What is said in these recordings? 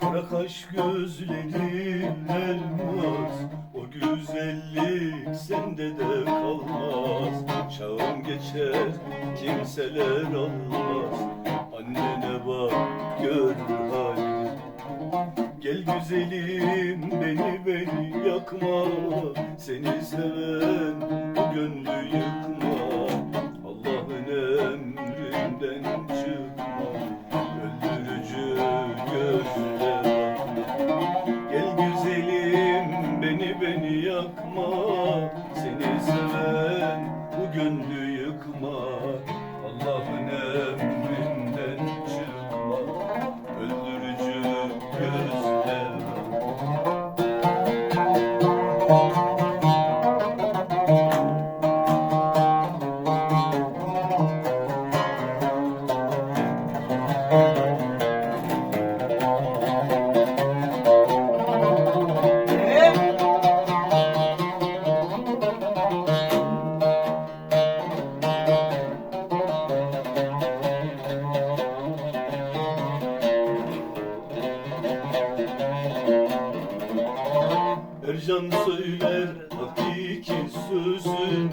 Kara kaş gözlerin elmas güzellik sende de kalmaz. Çağım geçer kimseler almaz Annene bak gör halini Gel güzelim beni beni yakma. Seni seven bu gönlü yıkma. Ercan söyler hakiki sözü.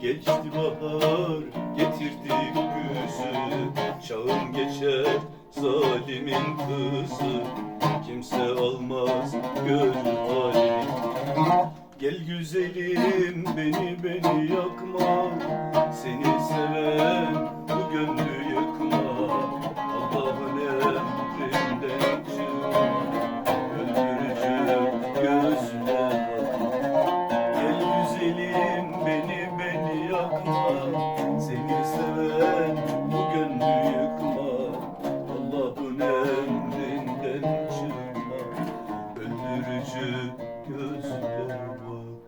Geçti bahar getirdi güzü. Çağın geçer zalimin kızı. Kimse almaz gör halini Gel güzelim beni beni yakma. Seni seven bu gönlü yakma Seni seven bu gönlü yıkma Allah'ın emrinden çıkma Öldürücü gözler var.